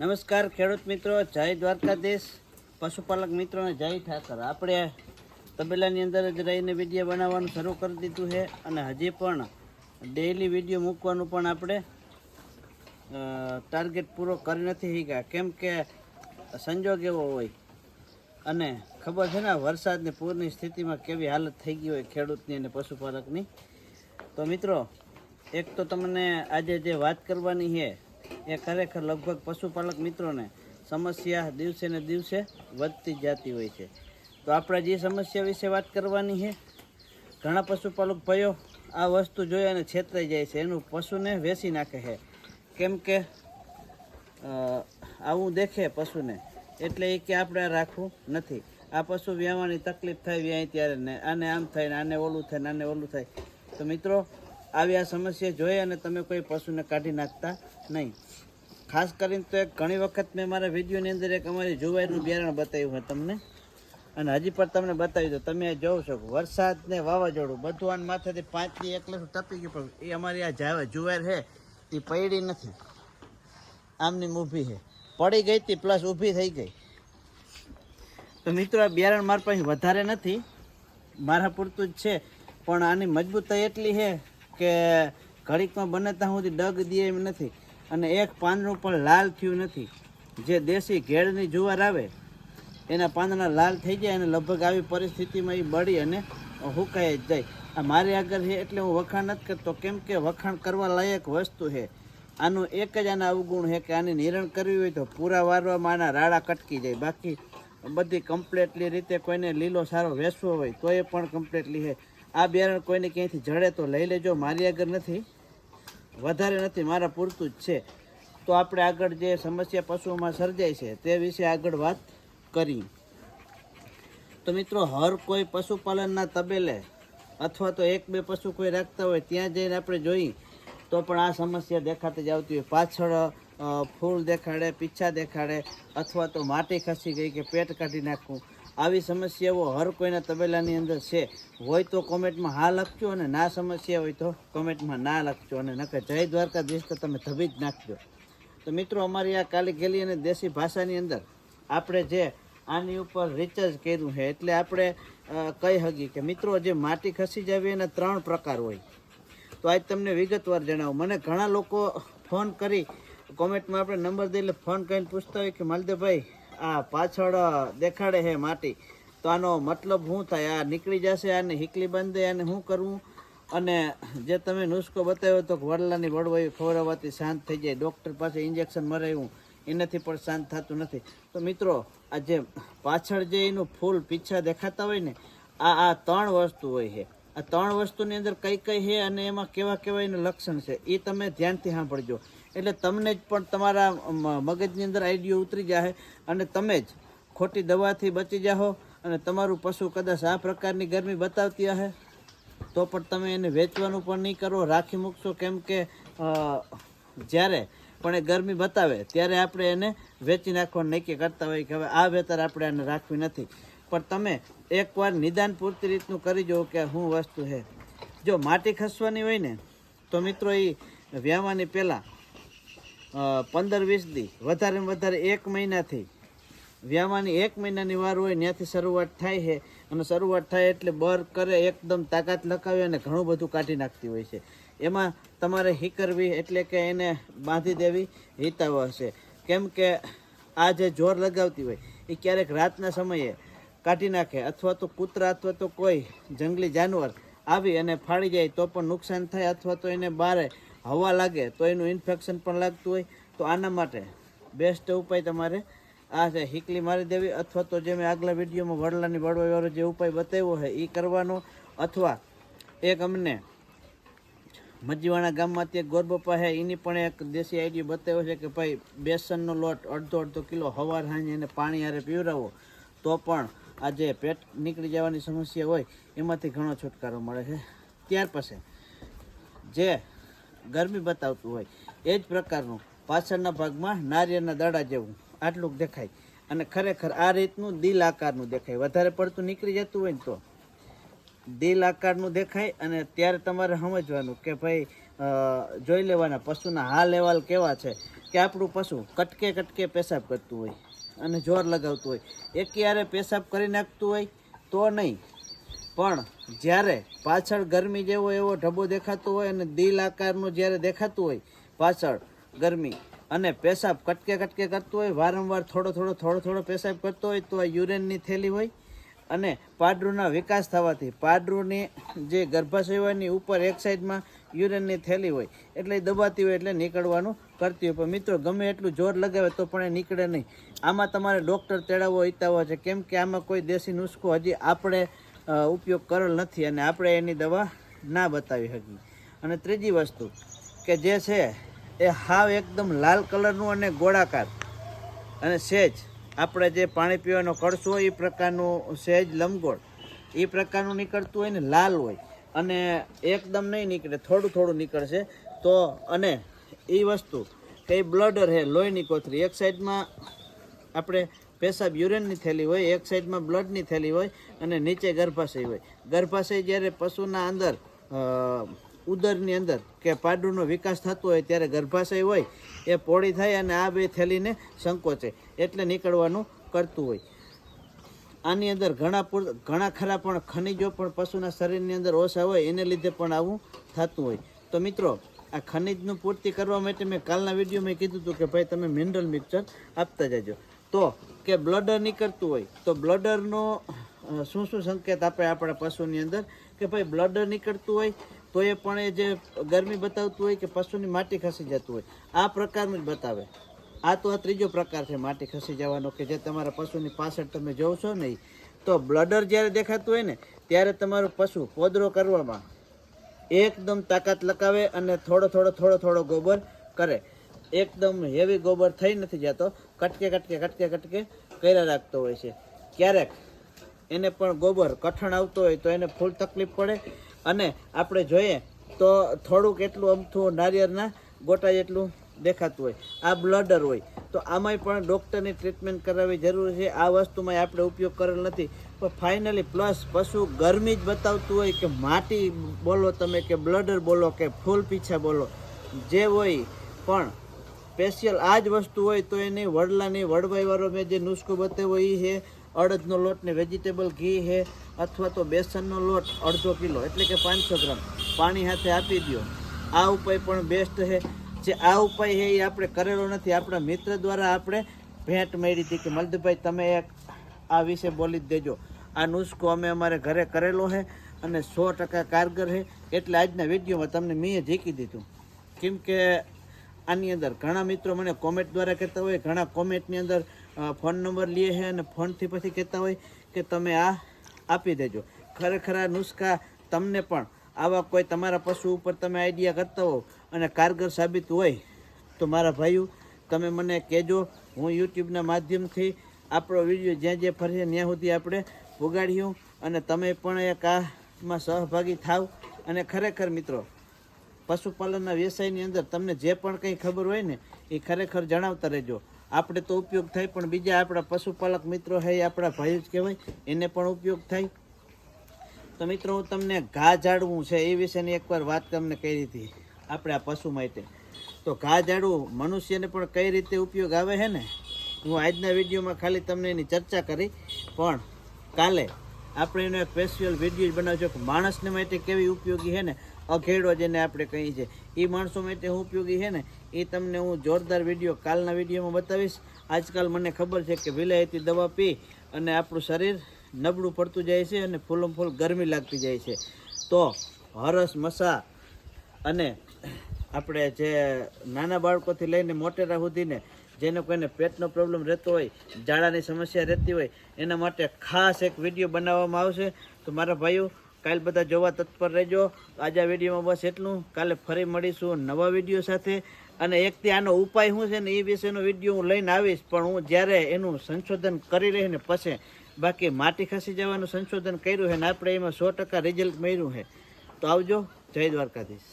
નમસ્કાર, ખેડૂત મિત્રો. જય દ્વારકાધીશ. પશુપાલક મિત્રોને જય ઠાકર. આપણે તબેલાની અંદર જ રહીને વીડિયો બનાવવાનું શરૂ કરી દીધું છે અને હજી પણ ડેઈલી વીડિયો મૂકવાનું પણ આપણે ટાર્ગેટ પૂરો કરી નથી શીખ્યા કેમ કે સંજોગ એવો હોય અને ખબર છે ને, વરસાદની પૂરની સ્થિતિમાં કેવી હાલત થઈ ગઈ હોય ખેડૂતની અને પશુપાલકની. તો મિત્રો, એક તો તમને આજે જે વાત કરવાની છે એ ખરેખર લગભગ પશુપાલક મિત્રોને સમસ્યા દિવસે ને દિવસે વધતી જતી હોય છે. તો આપણે જે સમસ્યા વિશે વાત કરવાની છે, ઘણા પશુપાલક ભાઈઓ આ વસ્તુ જોઈ અને છેતરાઈ જાય છે. એનું પશુને વેચી નાખે છે. કેમ કે આવું દેખે પશુને. એટલે એ કે આપણે રાખવું નથી. આ પશુ વ્યાવાની તકલીફ થાય વ્યાય ત્યારે ને આને આમ થાય ને આને ઓલું થાય ને આને ઓલું થાય. તો મિત્રો આવી આ સમસ્યા જોઈ અને તમે કોઈ પશુને કાઢી નાખતા નહીં. ખાસ કરીને તો એક ઘણી વખત મેં મારા વિડીયોની અંદર એક અમારી જુવારનું બિયારણ બતાવ્યું હોય તમને. અને હજી પણ તમને બતાવી દો તમે જોવો છો વરસાદ ને વાવાઝોડું બધું આને માથેથી પાંચથી એક લખ ટપી ગયું પણ એ અમારી આ જાવ જુવાર છે એ પડી નથી. આમની ઊભી છે. પડી ગઈ હતી, પ્લસ ઊભી થઈ ગઈ. તો મિત્રો, આ બિયારણ મારા પાસે વધારે નથી. મારા પૂરતું જ છે, પણ આની મજબૂતાઈ એટલી છે કે ઘડીકમાં બને ત્યાં સુધી ડગ દે એમ નથી. અને એક પાંદડું પણ લાલ થયું નથી. જે દેશી ઘેડની જુવાર આવે, એના પાંદડા લાલ થઈ જાય અને લગભગ આવી પરિસ્થિતિમાં એ બળી અને હુકાઈ જ જાય. મારી આગળ છે એટલે હું વખાણ નથી કરતો. કેમ કે વખાણ કરવા લાયક વસ્તુ છે આનું એક જ આના અવગુણ છે કે આની નિરણ કરવી હોય તો પૂરા વારવામાં આના રાડા કટકી જાય. બાકી બધી કમ્પ્લેટલી રીતે કોઈને લીલો સારો વેસવો હોય તો એ પણ કમ્પ્લેટલી છે આ બિયારણ કોઈને ક્યાંયથી જડે તો લઈ લેજો, મારી આગળ નથી. વધારે નથી, મારા પૂરતું જ છે. તો આપણે આગળ જે સમસ્યા પશુઓમાં સર્જાય છે, તે વિશે આગળ વાત કરી તો મિત્રો, હર કોઈ પશુપાલનના તબેલે અથવા તો એક બે પશુ કોઈ રાખતા હોય, ત્યાં જઈને આપણે જોઈ તો પણ આ સમસ્યા દેખાતી જ આવતી હોય. પાછળ ફૂલ દેખાડે, પીછા દેખાડે અથવા તો માટી ખસી ગઈ કે પેટ કાઢી નાખવું. આવી સમસ્યાઓ હર કોઈના તબેલાની અંદર છે. હોય તો કોમેન્ટમાં હા લખજો અને ના સમસ્યા હોય તો કોમેન્ટમાં ના લખજો અને નકર જય દ્વારકાધીશ તો તમે ધબી જ નાખજો. તો મિત્રો, અમારી આ કાલી ગેલી અને દેશી ભાષાની અંદર આપણે જે આની ઉપર રિચાર્જ કર્યું છે, એટલે આપણે કહી શકીએ કે મિત્રો, જે માટી ખસી જાવી એના ત્રણ પ્રકાર હોય. તો આજ તમને વિગતવાર જણાવું. મને ઘણા લોકો ફોન કરી, કોમેન્ટમાં આપણે નંબર દઈ એટલે ફોન કરીને પૂછતા હોય કે, માલદેવભાઈ આ પાછળ દેખાડે છે માટી. તો આનો મતલબ શું થાય? આ નીકળી જશે, આને હિકલી બાંધે, આને શું કરવું અને જે તમે નુસ્ખો બતાવ્યો તો વડલાની વડવાયું ખવડાવવાથી શાંત થઈ જાય. ડૉક્ટર પાસે ઇન્જેક્શન મરાવ્યું એનાથી પણ શાંત થતું નથી. તો મિત્રો, આ જે પાછળ જે એનું ફૂલ પીછા દેખાતા હોય ને, આ આ ત્રણ વસ્તુ હોય છે. આ ત્રણ વસ્તુની અંદર કઈ કઈ છે અને એમાં કેવા કેવા એનું લક્ષણ છે એ તમે ધ્યાનથી સાંભળજો. એટલે તમને જ પણ તમારા મગજની અંદર આઈડિયો ઉતરી જાય અને તમે જ ખોટી દવાથી બચી જાઓ અને તમારું પશુ કદાચ આ પ્રકારની ગરમી બતાવતી હશે, તો પણ તમે એને વેચવાનું પણ નહીં કરો. રાખી મૂકશો કેમ કે જ્યારે પણ એ ગરમી બતાવે, ત્યારે આપણે એને વેચી નાખવાનું નક્કી કરતા હોય કે હવે આ વેતર આપણે એને રાખવી નથી. પણ તમે એકવાર નિદાન પૂરતી રીતનું કરી જુઓ કે શું વસ્તુ છે. જો માટી ખસવાની હોય ને, તો મિત્રો એ વ્યાવાની પહેલાં પંદર, વીસ દી. વધારે વધારે એક મહિનાથી. વ્યામાની એક મહિનાની વાર હોય ત્યાંથી શરૂઆત થાય છે. અને શરૂઆત થાય એટલે બર કરે, એકદમ તાકાત લખાવી અને ઘણું બધું કાઢી નાખતી હોય છે. એમાં તમારે હી કરવી એટલે કે એને બાંધી દેવી હિતાવ હશે. કેમ કે આ જે જોર લગાવતી હોય, એ ક્યારેક રાતના સમયે કાઢી નાખે. અથવા તો કૂતરા અથવા તો કોઈ જંગલી જાનવર આવી અને ફાડી જાય તો પણ નુકસાન થાય, અથવા તો એને બારે હવા લાગે તો એનું ઇન્ફેક્શન પણ લાગતું હોય. તો આના માટે બેસ્ટ ઉપાય તમારે આ છે, હિકલી મારી દેવી અથવા તો જે મેં આગલા વિડીયોમાં વડલાની વડવાવાળો જે ઉપાય બતાવ્યો છે એ કરવાનો. અથવા એક અમને મજીવાણા ગામમાંથી એક ગોરબપ્પા છે, એની પણ એક દેશી આઈડિયો બતાવ્યો છે કે ભાઈ, બેસનનો લોટ અડધો અડધો કિલો હવાર સાંજે એને પાણી હારે પીવડાવો, તો પણ આ જે પેટ નીકળી જવાની સમસ્યા હોય, એમાંથી ઘણો છુટકારો મળે છે. ત્યાર પછી જે ગરમી બતાવતું હોય. એ જ પ્રકારનું પાછળના ભાગમાં નારિયેળના દડા જેવું આટલું દેખાય. અને ખરેખર આ રીતનું દિલ આકારનું દેખાય. વધારે પડતું નીકળી જતું હોય ને તો. દિલ આકારનું દેખાય અને ત્યારે તમારે સમજવાનું કે ભાઈ જોઈ લેવાના પશુના હાલ અહેવાલ કેવા છે કે આપણું પશુ કટકે કટકે પેશાબ કરતું હોય અને જોર લગાવતું હોય. એકયારે પેશાબ કરી નાખતું હોય તો નહીં. પણ જ્યારે પાછળ ગરમી જેવો એવો ઢબો દેખાતો હોય અને દિલ આકારનું જ્યારે દેખાતું હોય પાછળ ગરમી અને પેશાબ કટકે કટકે કરતું હોય, વારંવાર થોડો થોડો થોડો થોડો પેશાબ કરતો હોય, તો આ યુરેનની થેલી હોય અને પાડરૂના વિકાસ થવાથી પાડરૂની જે ગર્ભાશય એની ઉપર એક સાઈડમાં યુરેનની થેલી હોય, એટલે દબાતી હોય એટલે નીકળવાનું કરતી હોય. પણ મિત્રો, ગમે એટલું જોર લગાવે તો પણ એ નીકળે નહીં. આમાં તમારે ડૉક્ટર તેડાવવો હિતાવો છે. કેમ કે આમાં કોઈ દેશી નુસ્ખો હજી આપણે ઉપયોગ કરેલ નથી અને આપણે એની દવા ના બતાવી શકીએ. અને ત્રીજી વસ્તુ કે જે છે એ હાવ એકદમ લાલ કલરનું અને ગોળાકાર. અને સેજ, આપણે જે પાણી પીવાનો કળશો એ પ્રકારનું સેજ લંબગોળ, એ પ્રકારનું નીકળતું હોય ને લાલ હોય, અને એકદમ નહીં નીકળે, થોડું થોડું નીકળશે, તો અને એ વસ્તુ, કે બ્લડર છે લોહીની કોથળી, એક સાઈડમાં આપણે પેશાબ યુરેનની થેલી હોય, એક સાઈડમાં બ્લડની થેલી હોય અને નીચે ગર્ભાશય હોય. ગર્ભાશય જ્યારે પશુના અંદર ઉદરની અંદર કે પાડુનો વિકાસ થતો હોય ત્યારે ગર્ભાશય હોય, એ પોળી થાય અને આ બે થેલીને સંકોચે એટલે નીકળવાનું કરતું હોય. આની અંદર ઘણા પૂર, ઘણા ખરા પણ ખનિજો પણ પશુના શરીરની અંદર ઓછા હોય, એને લીધે પણ આવું થતું હોય. તો મિત્રો, આ ખનિજનું પૂર્તિ કરવા માટે મેં કાલના વિડીયોમાં કીધું હતું કે ભાઈ તમે મિનરલ મિક્સર આપતા જજો. તો કે બ્લડર નીકળતું હોય, તો બ્લડરનો શું શું સંકેત આપે આપણા પશુની અંદર? કે ભાઈ બ્લડર નીકળતું હોય, તો એ પણ એ જે ગરમી બતાવતું હોય કે પશુની માટી ખસી જતું હોય. આ પ્રકારનું જ બતાવે. આ તો આ ત્રીજો પ્રકાર છે, માટી ખસી જવાનો, કે જે તમારા પશુની પાછળ તમે જોવ છો ને તો બ્લડર જ્યારે દેખાતું હોય ને, ત્યારે તમારું પશુ પોદરો કરવામાં એકદમ તાકાત લગાવે અને થોડો થોડો થોડો થોડો ગોબર કરે. એકદમ હેવી ગોબર થઈ નથી જતો કટકે કટકે કટકે કટકે કર્યા રાખતો હોય છે. ક્યારેક એને પણ ગોબર કઠણ આવતો હોય તો એને ફૂલ તકલીફ પડે. અને આપણે જોઈએ તો થોડુંક એટલું અમથું નારિયેળના ગોટા જેટલું દેખાતું હોય. આ બ્લડર હોય. તો આમાંય પણ ડૉક્ટરની ટ્રીટમેન્ટ કરાવવી જરૂરી છે. આ વસ્તુમાં આપણે ઉપયોગ કરેલ નથી. પણ ફાઇનલી પ્લસ પશુ ગરમી જ બતાવતું હોય કે માટી બોલો તમે કે બ્લડર બોલો કે ફૂલ પીછા બોલો. જે હોય પણ સ્પેશિયલ આ જ વસ્તુ હોય તો એની વડલાની વડવાઈવાળો મેં જે નુસ્ખો બતાવ્યો એ છે અડદનો લોટ ને વેજીટેબલ ઘી છે અથવા તો બેસનનો લોટ અડધો કિલો, એટલે કે પાંચસો ગ્રામ. પાણી સાથે આપી દો આ ઉપાય પણ બેસ્ટ છે જે આ ઉપાય છે એ આપણે કરેલો નથી. આપણા મિત્ર દ્વારા આપણે ભેટ મળી હતી કે, મલદભાઈ, તમે એક આ વિશે બોલી જ દેજો. આ નુસ્ખો અમે અમારે ઘરે કરેલો છે અને સો ટકા કારગર છે એટલે આજના વિડીયોમાં તમને મેં ઝીકી દીધું. કેમ કે આની અંદર ઘણા મિત્રો મને કોમેન્ટ દ્વારા કહેતા હોય, ઘણા કોમેન્ટની અંદર ફોન નંબર લે છે અને ફોનથી પછી કહેતા હોય કે તમે આ આપી દેજો. ખરેખર આ નુસ્ખા તમને પણ આવા કોઈ તમારા પશુ ઉપર તમે આઈડિયા કરતા હો અને કારગર સાબિત હોય તો મારા ભાઈઓ, તમે મને કહેજો, હું યુટ્યુબના માધ્યમથી આપણો વીડિયો જ્યાં જ્યાં ફરીએ ત્યાં સુધી આપણે પુગાડ્યું અને તમે પણ એક આમાં સહભાગી થાવ. અને ખરેખર મિત્રો પશુપાલનના વ્યવસાયની અંદર તમને જે પણ કંઈ ખબર હોય ને, એ ખરેખર જણાવતા રહેજો. આપણે તો ઉપયોગ થાય, પણ બીજા આપણા પશુપાલક મિત્રો છે આપણા ભાઈ જ કહેવાય, એને પણ ઉપયોગ થાય. તો મિત્રો, હું તમને ઘા ઝાડવું છે, એ વિશેની એકવાર વાત તમને કરી હતી, આપણે આ પશુ માટે. તો ઘા ઝાડવું મનુષ્યને પણ કઈ રીતે ઉપયોગ આવે છે ને? હું આજના વિડીયોમાં ખાલી તમને એની ચર્ચા કરી, પણ કાલે આપણે એનો એક સ્પેશિયલ વીડિયો જ બનાવજો કે માણસને માટે કેવી ઉપયોગી છે ને? અઘેડો જેને આપણે કહીએ છીએ. એ માણસો માટે ઉપયોગી છે ને એ તમને હું જોરદાર વીડિયો, કાલના વિડીયોમાં બતાવીશ. આજકાલ મને ખબર છે કે વિલાયતી દવા પી અને આપણું શરીર નબળું પડતું જાય છે અને ફૂલમ ફૂલ ગરમી લાગતી જાય છે. તો હરસ, મસા અને આપણે જે નાના બાળકોથી લઈને મોટેરા સુધીને જેને કોઈને પેટનો પ્રોબ્લેમ રહેતો હોય, ઝાડાની સમસ્યા રહેતી હોય, એના માટે ખાસ એક વીડિયો બનાવવામાં આવશે. તો મારા ભાઈઓ કાલ બધા જોવા તત્પર રહેજો. આજે વિડીયોમાં બસ એટલું. કાલે ફરી મળીશું નવા વીડિયો સાથે. અને એકથી આનો ઉપાય શું છે ને એ વિશેનો વીડિયો હું લઈને આવીશ. પણ હું જ્યારે એનું સંશોધન કરી રહીને પછી બાકી માટી ખસી જવાનું સંશોધન કર્યું છે ને આપણે એમાં સો ટકા રિઝલ્ટ મળ્યું છે. તો આવજો. જય દ્વારકાધીશ.